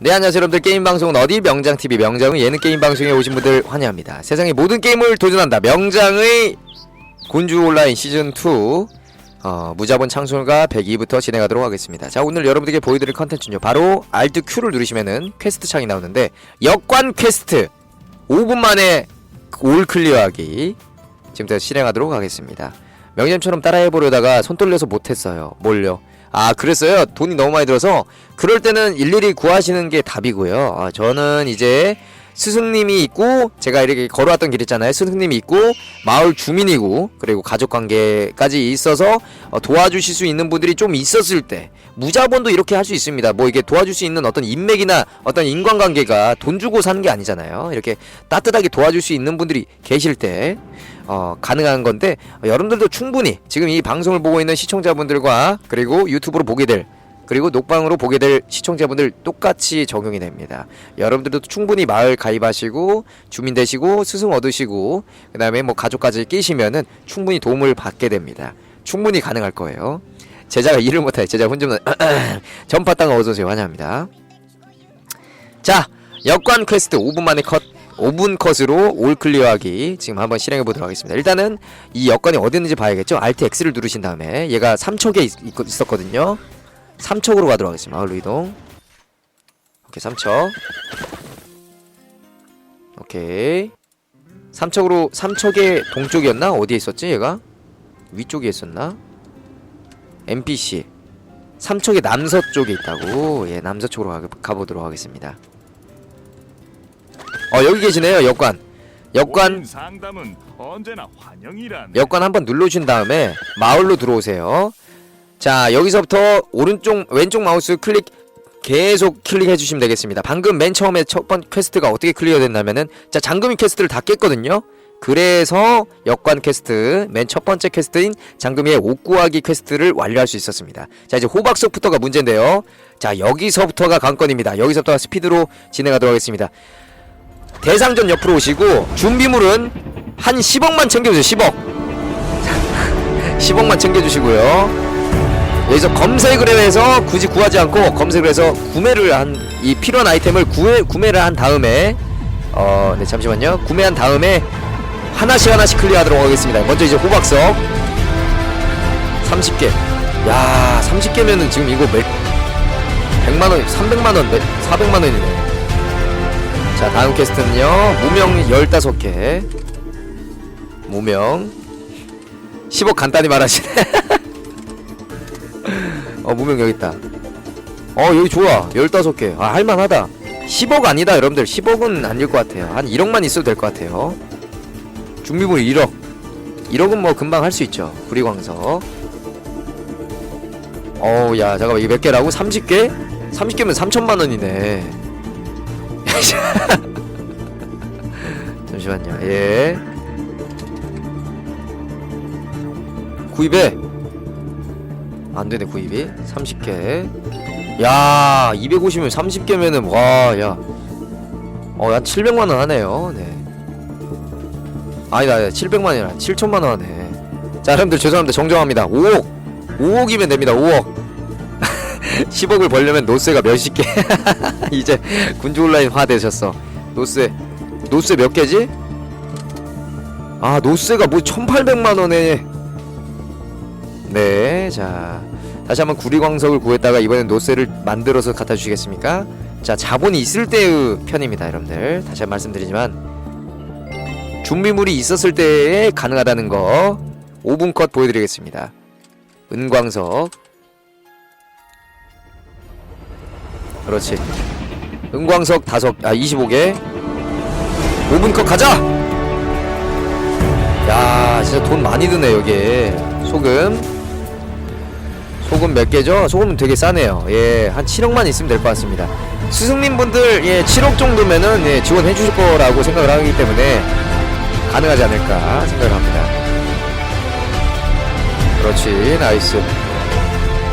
네 안녕하세요 여러분들. 게임방송은 어디? 명장TV 명장의 예능 게임방송에 오신 분들 환영합니다. 세상의 모든 게임을 도전한다. 명장의 곤주 온라인 시즌2 어, 무자본 창술과 102부터 진행하도록 하겠습니다. 자 오늘 여러분들께 보여드릴 컨텐츠는요. 바로 Alt Q를 누르시면은 퀘스트 창이 나오는데 역관 퀘스트! 5분 만에 올 클리어하기. 지금부터 실행하도록 하겠습니다. 명장처럼 따라해보려다가 손 떨려서 못했어요. 뭘요 아 그랬어요? 돈이 너무 많이 들어서? 그럴 때는 일일이 구하시는 게 답이고요. 아, 저는 이제 스승님이 있고 제가 이렇게 걸어왔던 길 있잖아요. 스승님이 있고 마을 주민이고 그리고 가족관계까지 있어서 어, 도와주실 수 있는 분들이 좀 있었을 때 무자본도 이렇게 할 수 있습니다. 뭐 이게 도와줄 수 있는 어떤 인맥이나 어떤 인간관계가 돈 주고 사는 게 아니잖아요. 이렇게 따뜻하게 도와줄 수 있는 분들이 계실 때 어, 가능한 건데 어, 여러분들도 충분히 지금 이 방송을 보고 있는 시청자분들과 그리고 유튜브로 보게 될 그리고 녹방으로 보게 될 시청자분들 똑같이 적용이 됩니다. 여러분들도 충분히 마을 가입하시고 주민 되시고 스승 얻으시고 그다음에 뭐 가족까지 끼시면은 충분히 도움을 받게 됩니다. 충분히 가능할 거예요. 제자가 일을 못해 제자 혼자만 전파 땅 어서 오세요 환영합니다. 자 역관 퀘스트 5분 만에 컷 5분 컷으로 올 클리어하기 지금 한번 실행해 보도록 하겠습니다. 일단은 이 여건이 어디 있는지 봐야겠죠. Alt X를 누르신 다음에 얘가 3척에 있, 었거든요 3척으로 가도록 하겠습니다. 마을로 이동. 오케이 3척. 오케이. 3척으로 3척의 동쪽이었나? 어디에 있었지 얘가? 위쪽에 있었나? NPC 3척의 남서쪽에 있다고 예 남서쪽으로 가, 가보도록 하겠습니다 어 여기 계시네요 역관. 역관. 모든 상담은 언제나 환영이란. 역관 한번 눌러주신 다음에 마을로 들어오세요. 자 여기서부터 오른쪽 왼쪽 마우스 클릭 계속 클릭해 주시면 되겠습니다. 방금 맨 처음에 첫 번 퀘스트가 어떻게 클리어 됐냐면은 자 장금이 퀘스트를 다 깼거든요. 그래서 역관 퀘스트 맨 첫 번째 퀘스트인 장금이의 옷 구하기 퀘스트를 완료할 수 있었습니다. 자 이제 호박석부터가 문제인데요. 자 여기서부터가 관건입니다. 여기서부터 스피드로 진행하도록 하겠습니다 대상전 옆으로 오시고 준비물은 한 10억만 챙겨주세요 10억. 10억만 챙겨주시고요. 여기서 검색을 해서 굳이 구하지 않고 검색을 해서 구매를 한 이 필요한 아이템을 구해, 구매를 한 다음에 어, 네 잠시만요. 구매한 다음에 하나씩 하나씩 클리어하도록 하겠습니다. 먼저 이제 호박석. 30개. 야 30개면은 지금 이거 몇 100만원 300만원 400만원이네 자 다음 퀘스트는요. 무명 15개. 무명. 10억 간단히 말하시네. 어 무명 여기 있다. 어 여기 좋아. 15개. 아 할만하다. 10억 아니다 여러분들. 10억은 아닐 것 같아요. 한 1억만 있어도 될 것 같아요. 준비물 1억. 1억은 뭐 금방 할 수 있죠. 구리광석. 어우 야 잠깐만. 이게 몇 개라고? 30개? 30개면 3천만원이네 잠시만요. 예. 구입해 안 되네 구입이. 30개. 야 250이면 30개면은 와 야. 어한 700만 원 하네요. 네. 아니다 아니다. 700만 원이 아니라. 7천만 원 하네. 자 여러분들 죄송합니다. 정정합니다. 5억. 5억이면 됩니다. 5억 10억을 벌려면 노스가 몇십 개 이제 군주 온라인 화 되셨어 노스 노스 몇 개지? 아 노스가 뭐 1800만 원에 네, 자 다시 한번 구리광석을 구했다가 이번엔 노스를 만들어서 갖다 주시겠습니까? 자 자본이 있을 때의 편입니다, 여러분들. 다시 한 번 말씀드리지만 준비물이 있었을 때에 가능하다는 거 5분 컷 보여드리겠습니다. 은광석 그렇지. 은광석 다섯 아 25개. 5분 컷 가자! 야 진짜 돈 많이 드네 여기에. 소금. 소금 몇 개죠? 소금은 되게 싸네요. 예한 7억만 있으면 될 것 같습니다. 스승님 분들 예 7억 정도면은 예, 지원해 주실 거라고 생각을 하기 때문에 가능하지 않을까 생각을 합니다. 그렇지 나이스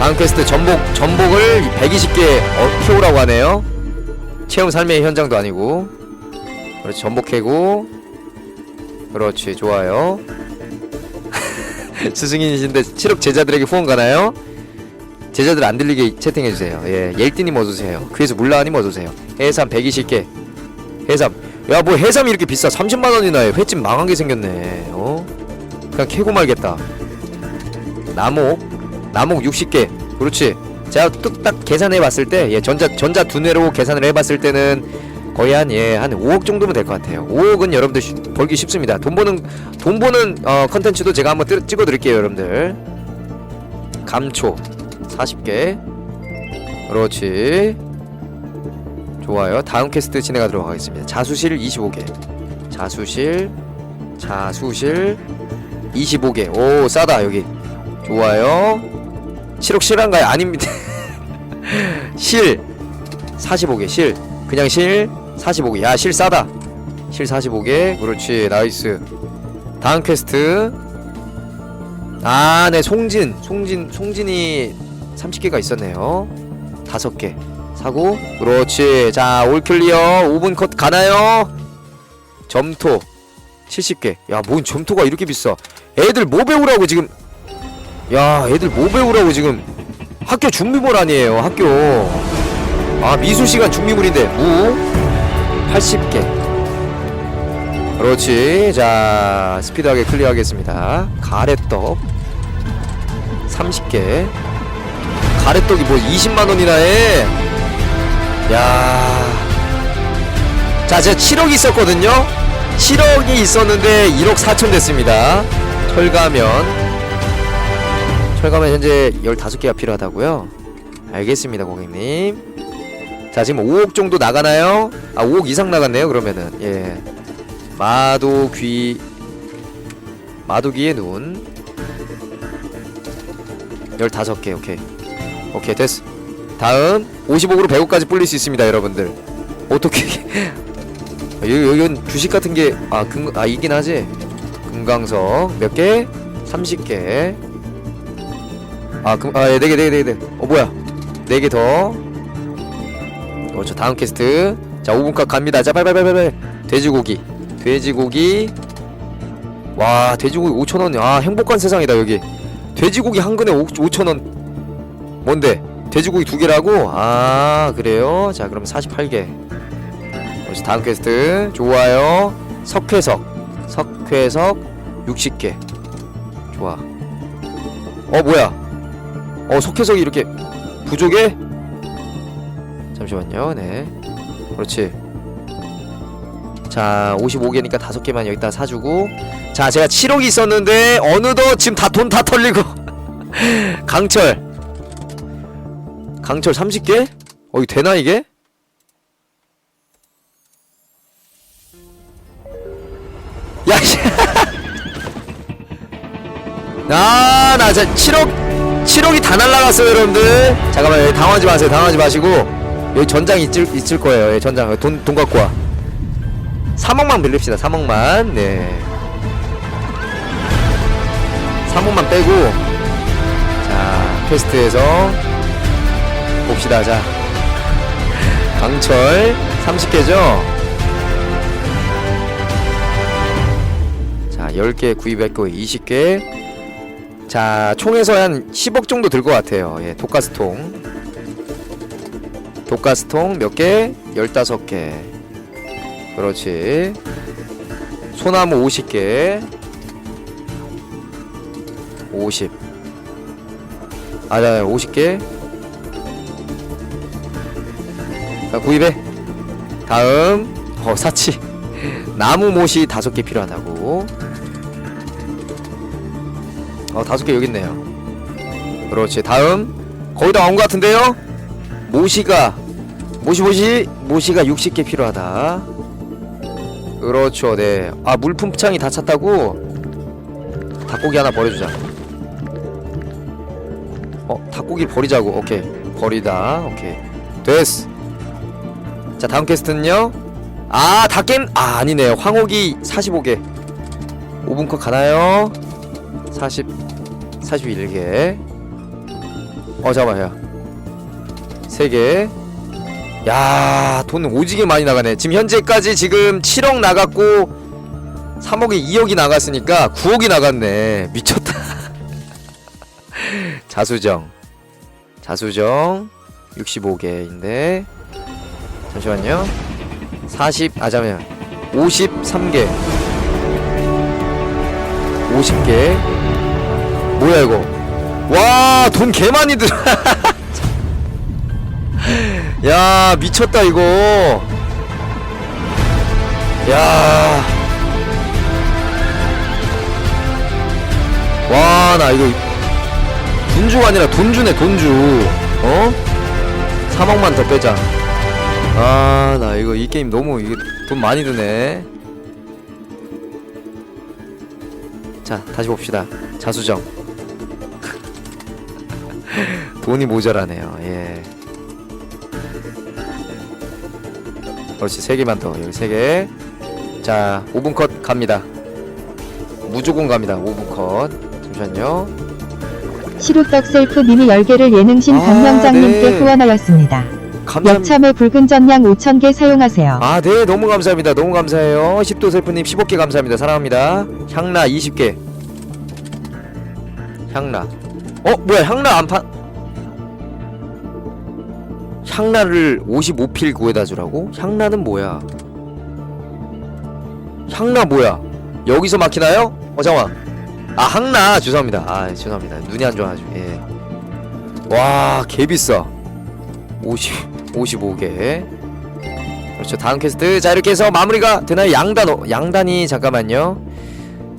다음 퀘스트 전복 전복을 120개 어, 키우라고 하네요. 체험 삶의 현장도 아니고. 그렇지 전복 캐고. 그렇지 좋아요. 스승이신데 7억 제자들에게 후원 가나요? 제자들 안 들리게 채팅해주세요. 예 옐띠님 어서오세요. 그래서 물라님 어서오세요. 해삼 120개. 해삼. 야 뭐 해삼이 이렇게 비싸? 30만원이나 해. 횟집 망한 게 생겼네. 어? 그냥 캐고 말겠다. 나목 나목 60개 그렇지 제가 뚝딱 계산해 봤을 때 예, 전자 전자 두뇌로 계산을 해 봤을 때는 거의 한 예, 한 5억 정도면 될 것 같아요. 5억은 여러분들 쉬- 벌기 쉽습니다. 돈 버는 돈 버는 어 컨텐츠도 제가 한번 뜨, 찍어 드릴게요, 여러분들. 감초 40개. 그렇지. 좋아요. 다음 퀘스트 진행하도록 하겠습니다. 자수실 25개. 자수실 자수실 25개. 오, 싸다 여기. 좋아요. 7억 실한가요? 아닙니다. 실 45개 실. 그냥 실 45개. 야 실 싸다. 실 45개. 그렇지 나이스. 다음 퀘스트. 아 네 송진. 송진 송진이 30개가 있었네요. 다섯 개. 사고. 그렇지. 자 올클리어. 5분 컷 가나요? 점토. 70개. 야 뭔 점토가 이렇게 비싸? 애들 뭐 배우라고 지금 야 애들 뭐 배우라고 지금? 학교 준비물 아니에요 학교. 아 미술시간 준비물인데 무? 80개. 그렇지. 자 스피드하게 클리어하겠습니다. 가래떡. 30개. 가래떡이 뭐 20만원이나 해? 야. 자, 제가 7억 있었거든요. 7억이 있었는데 1억 4천 됐습니다. 철가면. 철가면 현재 15개가 필요하다고요? 알겠습니다, 고객님. 자, 지금 5억 정도 나가나요? 아, 5억 이상 나갔네요, 그러면은. 예. 마도귀 마도귀의 눈 15개, 오케이. 오케이, 됐어. 다음 55으로 100억까지 불릴 수 있습니다, 여러분들. 어떻게 여기 여기는 주식 같은 게아 금, 아 이긴 하지. 금강석 몇 개? 30개. 아, 금, 아, 예, 4개, 4개, 4개, 4개. 어, 뭐야? 4개 더. 그렇죠, 다음 퀘스트. 자, 5분컷 갑니다. 자, 빨빨빨빨빨. 돼지고기. 돼지고기. 와, 돼지고기 5,000원. 아, 행복한 세상이다, 여기. 돼지고기 한 근에 5,000원. 뭔데? 돼지고기 두 개라고? 아, 그래요? 자, 그럼 48개. 그렇지, 다음 퀘스트. 좋아요. 석회석. 석회석 60개. 좋아. 어, 뭐야? 어 석회석이 이렇게 부족해? 잠시만요 네 그렇지 자 55개니까 5개만 여기다 사주고 자 제가 7억이 있었는데 어느덧 지금 다 돈 다 털리고 강철 강철 30개? 어 이거 되나 이게? 야 씨. 아, 나 진짜 7억, 7억이 다 날라갔어요, 여러분들. 잠깐만, 여기 당황하지 마세요, 당황하지 마시고. 여기 전장 있을, 있을 거예요, 여기 전장. 돈, 돈 갖고 와. 3억만 빌립시다, 3억만. 네. 3억만 빼고. 자, 퀘스트에서. 봅시다, 자. 강철, 30개죠? 자, 10개 구입했고, 20개. 자, 총에서 한 10억 정도 들 것 같아요. 예, 독가스통. 독가스통 몇 개? 15개. 그렇지. 소나무 50개. 50. 아, 네, 50개. 자, 구입해. 다음. 어, 사치. 나무 못이 5개 필요하다고. 어 다섯 개 여기 있네요. 그렇지 다음 거의 다온것 같은데요. 모시가 모시 모시 모시가 60개 필요하다. 그렇죠 네. 아 물품창이 다 찼다고. 닭고기 하나 버려주자. 어 닭고기 버리자고. 오케이 버리다. 오케이 됐어. 자 다음 퀘스트는요. 아 닭겜 아 아니네요. 황호기 45개. 5분 컷 가나요? 40 41개 어 잠깐만요 3개 야, 돈 오지게 많이 나가네. 지금 현재까지 지금 7억 나갔고 3억에 2억이 나갔으니까 9억이 나갔네. 미쳤다. 자수정. 자수정 65개인데 잠시만요 40 아 잠깐만 53개 50개 뭐야 이거 와 돈 개 많이 들어 야 미쳤다 이거 야 와, 나 이거 군주가 아니라 돈주네, 돈주. 어? 3억만 더 빼자. 아, 나 이거 이 게임 너무 이게 돈 많이 드네. 자, 다시 봅시다. 자수정. 돈이 모자라네요. 예. 그렇지, 세 개만 더. 여기 세 개. 자, 5분 컷 갑니다. 무조건 갑니다. 5분 컷. 잠시만요. 시루떡 셀프 미니 10개를 예능신 아, 박명장님께 네. 후원하였습니다. 감사합니다. 여참에 붉은 전량 5,000개 사용하세요. 아, 네, 너무 감사합니다. 너무 감사해요. 10도 셀프님 15개 감사합니다. 사랑합니다. 향라 20개. 향라. 어, 뭐야, 향라 안 판. 향라를 55필 구해다 주라고? 향라는 뭐야? 향라 뭐야? 여기서 막히나요? 어, 잠깐만. 아, 향라. 죄송합니다. 아, 죄송합니다. 눈이 안 좋아가지고. 예. 와, 개 비싸. 50, 55개. 그렇죠 다음 퀘스트 자 이렇게 해서 마무리가 되나요 양단 어, 양단이 잠깐만요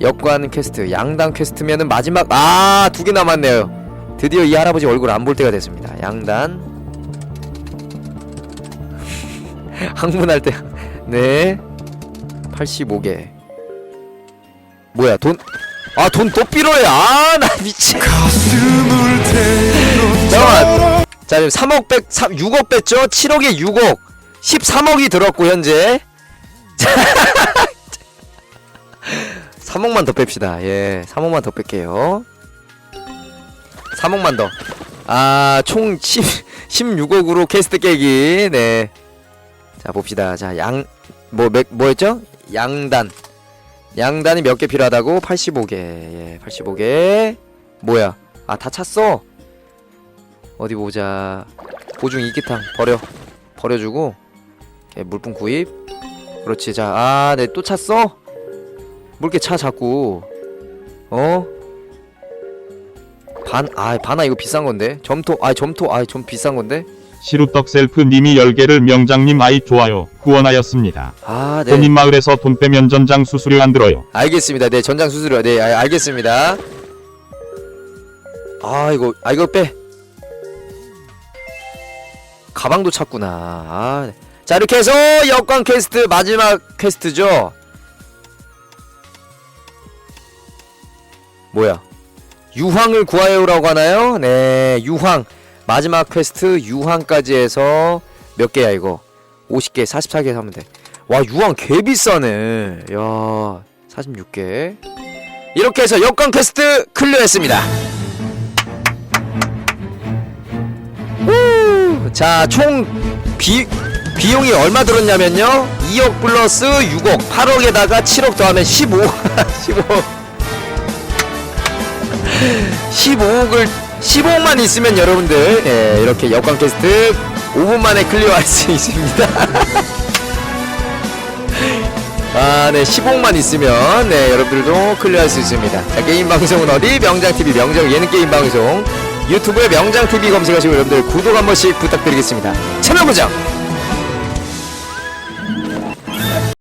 역관 퀘스트 양단 퀘스트면은 마지막 아 두 개 남았네요 드디어 이 할아버지 얼굴 안 볼 때가 됐습니다 양단 항문할 때 네. 85개. 뭐야 돈? 아 돈또 필요해. 아나 미친. 잠깐만. 자 지금 3억 뺐 3, 6억 뺐죠? 7억에 6억. 13억이 들었고 현재. 3억만 더 뺍시다. 예 3억만 더 뺄게요. 3억만 더 아 총 10, 16억으로 캐스트 깨기. 네 자 봅시다. 자양 뭐, 몇- 뭐였죠? 양단. 양단이 몇 개 필요하다고? 85개. 예 85개. 뭐야? 아 다 찼어? 어디 보자. 보중 이기탕 버려. 버려주고. 오케이, 물품 구입. 그렇지. 자아네 또 찼어? 뭘 이렇게 차 자꾸. 어? 반, 아, 바나 이거 비싼 건데. 점토, 아, 점토, 아, 좀 비싼 건데. 시루떡 셀프 님이 10개를 명장님 아이 좋아요 후원하였습니다. 아, 네. 본인 마을에서 돈 빼면 전장 수수료 안 들어요. 알겠습니다. 네, 전장 수수료. 네, 아, 알겠습니다. 아, 이거, 아, 이거 빼. 가방도 찾구나. 아, 네. 자, 이렇게 해서 여권 퀘스트 마지막 퀘스트죠. 뭐야? 유황을 구하여라고 하나요? 네, 유황. 마지막 퀘스트 유황까지 해서 몇 개야 이거? 50개, 44개 사면 돼. 와 유황 개 비싸네. 야 46개. 이렇게 해서 여권 퀘스트 클리어했습니다. 자총 비 비용이 얼마 들었냐면요. 2억 플러스 6억 8억에다가 7억 더하면 15 15 15억을 15억만 있으면 여러분들 예, 이렇게 여권 퀘스트 5분 만에 클리어할 수 있습니다 아, 네, 10억만 있으면, 네, 여러분들도 클리어할 수 있습니다. 자, 게임 방송은 어디? 명장TV, 명장 예능 게임 방송. 유튜브에 명장TV 검색하시고 여러분들 구독 한 번씩 부탁드리겠습니다. 채널 고정!